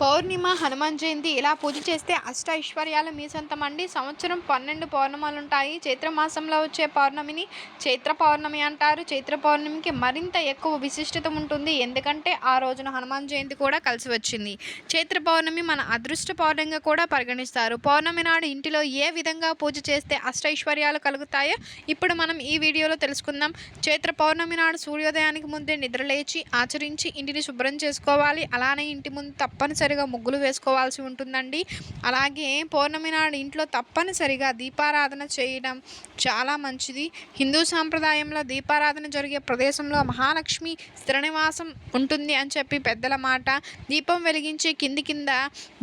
పౌర్ణిమ హనుమాన్ జయంతి ఇలా పూజ చేస్తే అష్ట ఐశ్వర్యాలు మీ సొంతం అండి సంవత్సరం పన్నెండు పౌర్ణమాలు ఉంటాయి చైత్ర మాసంలో వచ్చే పౌర్ణమిని చైత్ర పౌర్ణమి అంటారు. చైత్ర పౌర్ణమికి మరింత ఎక్కువ విశిష్టత ఉంటుంది ఎందుకంటే ఆ రోజున హనుమాన్ జయంతి కూడా కలిసి వచ్చింది చైత్ర పౌర్ణమి మన అదృష్ట పౌర్ణంగా కూడా పరిగణిస్తారు. పౌర్ణమి నాడు ఇంటిలో ఏ విధంగా పూజ చేస్తే అష్ట ఐశ్వర్యాలు కలుగుతాయో ఇప్పుడు మనం ఈ వీడియోలో తెలుసుకుందాం. చైత్ర పౌర్ణమి నాడు సూర్యోదయానికి ముందే నిద్రలేచి ఆచరించి ఇంటిని శుభ్రం చేసుకోవాలి. అలానే ఇంటి ముందు తప్పనిసరి తప్పనిసరిగా ముగ్గులు వేసుకోవాల్సి ఉంటుందండి. అలాగే పౌర్ణమి నాడు ఇంట్లో తప్పనిసరిగా దీపారాధన చేయడం చాలా మంచిది. హిందూ సాంప్రదాయంలో దీపారాధన జరిగే ప్రదేశంలో మహాలక్ష్మి స్థిరనివాసం ఉంటుంది అని చెప్పి పెద్దల మాట. దీపం వెలిగించే కింది కింద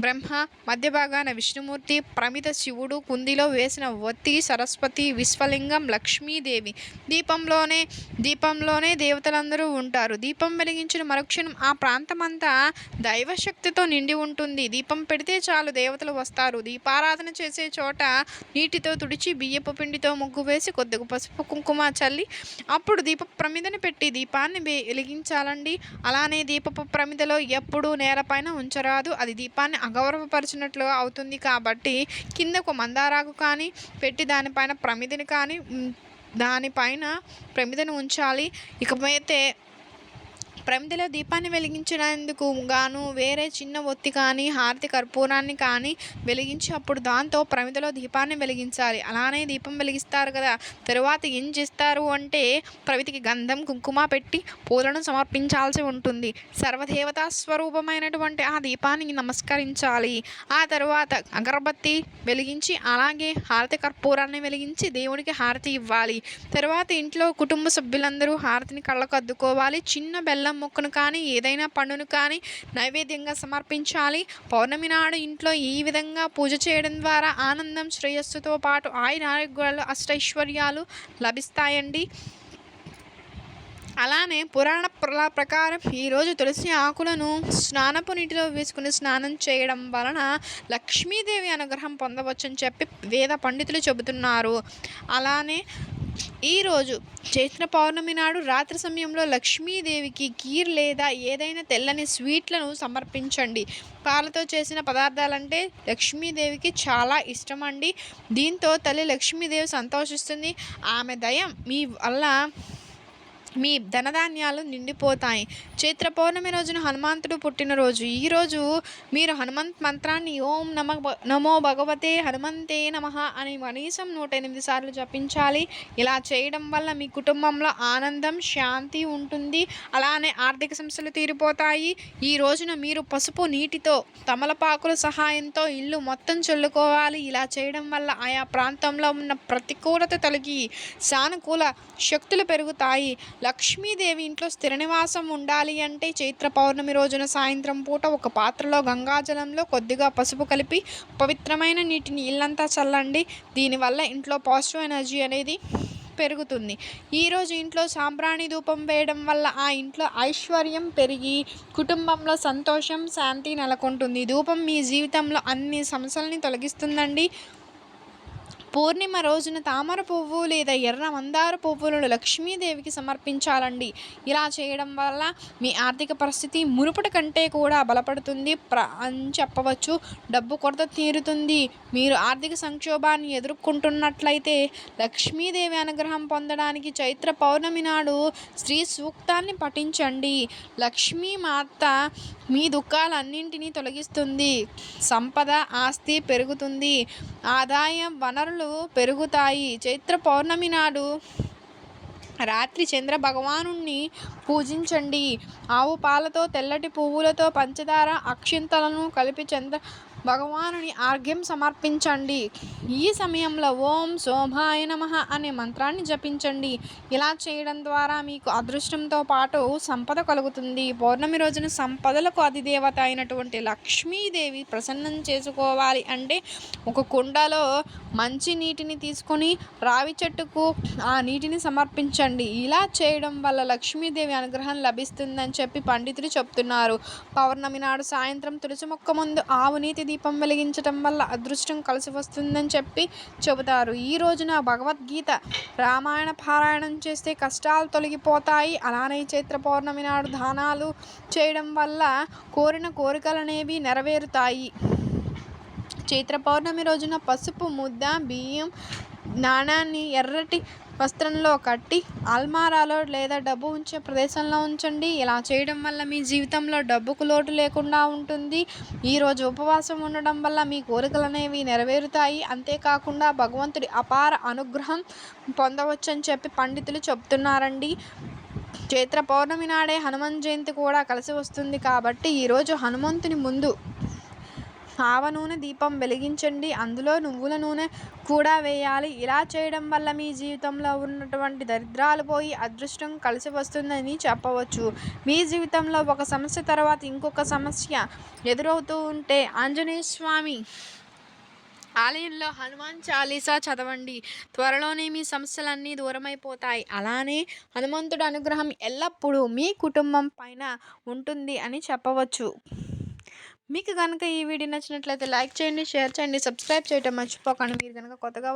బ్రహ్మ మధ్య భాగాన విష్ణుమూర్తి ప్రమిత శివుడు కుందిలో వేసిన ఒత్తి సరస్వతి విశ్వలింగం లక్ష్మీదేవి. దీపంలోనే దీపంలోనే దేవతలందరూ ఉంటారు. దీపం వెలిగించిన మరుక్షణం ఆ ప్రాంతమంతా దైవశక్తితో నిండి ఉంటుంది. దీపం పెడితే చాలు దేవతలు వస్తారు. దీపారాధన చేసే చోట నీటితో తుడిచి బియ్యపు పిండితో ముగ్గు వేసి కొద్దిగా పసుపు కుంకుమ చల్లి అప్పుడు దీప ప్రమిదని పెట్టి దీపాన్ని వెలిగించాలండి. అలానే దీపపు ప్రమిదలో ఎప్పుడూ నేలపైన ఉంచరాదు. అది దీపాన్ని అగౌరవపరిచినట్లు అవుతుంది కాబట్టి కింద ఒక మందారాకు కానీ పెట్టి దానిపైన ప్రమిదని కానీ దానిపైన ప్రమిదను ఉంచాలి. ఇకపోతే ప్రమిదలో దీపాన్ని వెలిగించినందుకు గాను వేరే చిన్న ఒత్తి కానీ హారతి కర్పూరాన్ని కానీ వెలిగించి అప్పుడు దాంతో ప్రమిదలో దీపాన్ని వెలిగించాలి. అలానే దీపం వెలిగిస్తారు కదా. తరువాత ఏం చేస్తారు అంటే ప్రమితికి గంధం కుంకుమ పెట్టి పూలను సమర్పించాల్సి ఉంటుంది. సర్వదేవతా స్వరూపమైనటువంటి ఆ దీపానికి నమస్కరించాలి. ఆ తరువాత అగరబత్తి వెలిగించి అలాగే హారతి కర్పూరాన్ని వెలిగించి దేవుడికి హారతి ఇవ్వాలి. తరువాత ఇంట్లో కుటుంబ సభ్యులందరూ హారతిని కళ్ళకు అద్దుకోవాలి. చిన్న బెల్లం మొక్కను కానీ ఏదైనా పండును కానీ నైవేద్యంగా సమర్పించాలి. పౌర్ణమి నాడు ఇంట్లో ఈ విధంగా పూజ చేయడం ద్వారా ఆనందం శ్రేయస్సుతో పాటు ఆయన ఆరోగ్యాలు అష్టైశ్వర్యాలు లభిస్తాయండి. అలానే పురాణ ప్రకారం ఈరోజు తులసి ఆకులను స్నానపు నీటిలో వేసుకుని స్నానం చేయడం వలన లక్ష్మీదేవి అనుగ్రహం పొందవచ్చని చెప్పి వేద పండితులు చెబుతున్నారు. అలానే ఈరోజు చైత్ర పౌర్ణమి నాడు రాత్రి సమయంలో లక్ష్మీదేవికి కీర్ లేదా ఏదైనా తెల్లని స్వీట్లను సమర్పించండి. పాలతో చేసిన పదార్థాలంటే లక్ష్మీదేవికి చాలా ఇష్టం అండి దీంతో తల్లి లక్ష్మీదేవి సంతోషిస్తుంది. ఆమె దయ మీ వల్ల మీ ధనధాన్యాలు నిండిపోతాయి. చైత్ర పౌర్ణమి రోజున హనుమంతుడు పుట్టినరోజు. ఈరోజు మీరు హనుమంత్ మంత్రాన్ని ఓం నమ నమో భగవతే హనుమంతే నమ అని కనీసం నూట ఎనిమిది సార్లు జపించాలి. ఇలా చేయడం వల్ల మీ కుటుంబంలో ఆనందం శాంతి ఉంటుంది. అలానే ఆర్థిక సమస్యలు తీరిపోతాయి. ఈ రోజున మీరు పసుపు నీటితో తమలపాకుల సహాయంతో ఇల్లు మొత్తం చల్లుకోవాలి. ఇలా చేయడం వల్ల ఆయా ప్రాంతంలో ఉన్న ప్రతికూలత తొలగి సానుకూల శక్తులు పెరుగుతాయి. లక్ష్మీదేవి ఇంట్లో స్థిర నివాసం ఉండాలి అంటే చైత్ర పౌర్ణమి రోజున సాయంత్రం పూట ఒక పాత్రలో గంగాజలంలో కొద్దిగా పసుపు కలిపి పవిత్రమైన నీటిని ఇల్లంతా చల్లండి. దీనివల్ల ఇంట్లో పాజిటివ్ ఎనర్జీ అనేది పెరుగుతుంది. ఈరోజు ఇంట్లో సాంబ్రాణి ధూపం వేయడం వల్ల ఆ ఇంట్లో ఐశ్వర్యం పెరిగి కుటుంబంలో సంతోషం శాంతి నెలకొంటుంది. ధూపం మీ జీవితంలో అన్ని సమస్యల్ని తొలగిస్తుందండి. పూర్ణిమ రోజున తామర పువ్వు లేదా ఎర్ర మందార పువ్వులను లక్ష్మీదేవికి సమర్పించాలండి. ఇలా చేయడం వల్ల మీ ఆర్థిక పరిస్థితి మునుపటి కంటే కూడా బలపడుతుంది. ప్ర అని చెప్పవచ్చు. డబ్బు కొరత తీరుతుంది. మీరు ఆర్థిక సంక్షోభాన్ని ఎదుర్కొంటున్నట్లయితే లక్ష్మీదేవి అనుగ్రహం పొందడానికి చైత్ర పౌర్ణమి నాడు శ్రీ సూక్తాన్ని పఠించండి. లక్ష్మీ మాత మీ దుఃఖాలన్నింటినీ తొలగిస్తుంది. సంపద ఆస్తి పెరుగుతుంది. ఆదాయ వనరులు పెరుగుతాయి. చైత్ర పౌర్ణమి నాడు రాత్రి చంద్ర భగవానుణ్ణి పూజించండి. ఆవు పాలతో తెల్లటి పువ్వులతో పంచదార అక్షింతలను కలిపి చంద్ర భగవానుని ఆర్ఘ్యం సమర్పించండి. ఈ సమయంలో ఓం శోభాయ నమ అనే మంత్రాన్ని జపించండి. ఇలా చేయడం ద్వారా మీకు అదృష్టంతో పాటు సంపద కలుగుతుంది. పౌర్ణమి రోజున సంపదలకు అధిదేవత అయినటువంటి లక్ష్మీదేవి ప్రసన్నం చేసుకోవాలి అంటే ఒక కుండలో మంచి నీటిని తీసుకొని రావి చెట్టుకు ఆ నీటిని సమర్పించండి. ఇలా చేయడం వల్ల లక్ష్మీదేవి అనుగ్రహం లభిస్తుందని చెప్పి పండితులు చెప్తున్నారు. పౌర్ణమి నాడు సాయంత్రం తులసి మొక్క ముందు ఆవు నీతి దీపం వెలిగించటం వల్ల అదృష్టం కలిసి వస్తుందని చెప్పి చెబుతారు. ఈ రోజున భగవద్గీత రామాయణ పారాయణం చేస్తే కష్టాలు తొలగిపోతాయి. అలానే చైత్ర పౌర్ణమి నాడు దానాలు చేయడం వల్ల కోరిన కోరికలు అనేవి నెరవేరుతాయి. చైత్ర పౌర్ణమి రోజున పసుపు ముద్ద బియ్యం నాణాన్ని ఎర్రటి వస్త్రంలో కట్టి అల్మారాలో లేదా డబ్బు ఉంచే ప్రదేశంలో ఉంచండి. ఇలా చేయడం వల్ల మీ జీవితంలో డబ్బుకు లోటు లేకుండా ఉంటుంది. ఈరోజు ఉపవాసం ఉండడం వల్ల మీ కోరికలు అనేవి నెరవేరుతాయి. అంతేకాకుండా భగవంతుడి అపార అనుగ్రహం పొందవచ్చని చెప్పి పండితులు చెప్తున్నారండి. చైత్ర పౌర్ణమి నాడే హనుమాన్ జయంతి కూడా కలిసి వస్తుంది కాబట్టి ఈరోజు హనుమంతుని ముందు ఆవ నూనె దీపం వెలిగించండి. అందులో నువ్వుల నూనె కూడా వేయాలి. ఇలా చేయడం వల్ల మీ జీవితంలో ఉన్నటువంటి దరిద్రాలు పోయి అదృష్టం కలిసి వస్తుందని చెప్పవచ్చు. మీ జీవితంలో ఒక సమస్య తర్వాత ఇంకొక సమస్య ఎదురవుతూ ఉంటే ఆంజనేయ స్వామి ఆలయంలో హనుమాన్ చాలీసా చదవండి. త్వరలోనే మీ సమస్యలన్నీ దూరమైపోతాయి. అలానే హనుమంతుడి అనుగ్రహం ఎల్లప్పుడూ మీ కుటుంబం పైన ఉంటుంది అని చెప్పవచ్చు. మీకు కనుక ఈ వీడియో నచ్చినట్లయితే లైక్ చేయండి షేర్ చేయండి సబ్స్క్రైబ్ చేయటం మర్చిపోకండి. మీరు కనుక కొత్తగా